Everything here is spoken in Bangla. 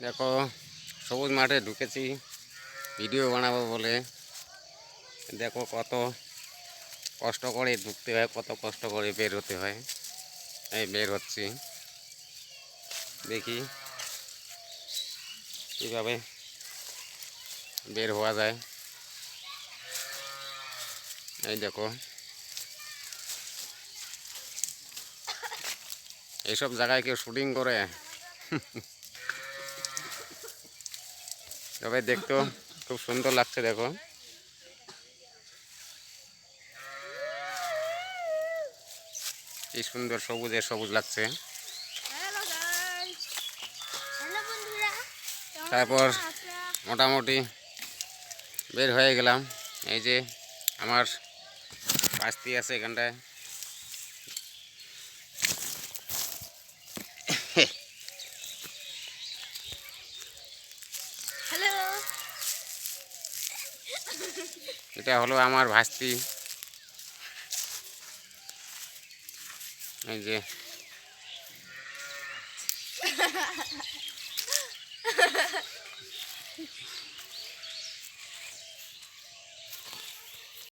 দেখো, সবুজ মাঠে ঢুকেছি, ভিডিও বানাবো বলে। দেখো কত কষ্ট করে ঢুকতে হয়, কত কষ্ট করে বের হতে হয়। এই বের হচ্ছি। দেখি কীভাবে বের হওয়া যায়। এই দেখো। এইসব জায়গায় কেউ শুটিং করে? তবে দেখতেও খুব সুন্দর লাগছে দেখো। কি সুন্দর সবুজে সবুজ লাগছে। তারপর মোটামুটি বের হয়ে গেলাম। এই যে আমার পাস্তি আছে এখানটায়। এটা হলো আমার ভাস্তি। এই যে।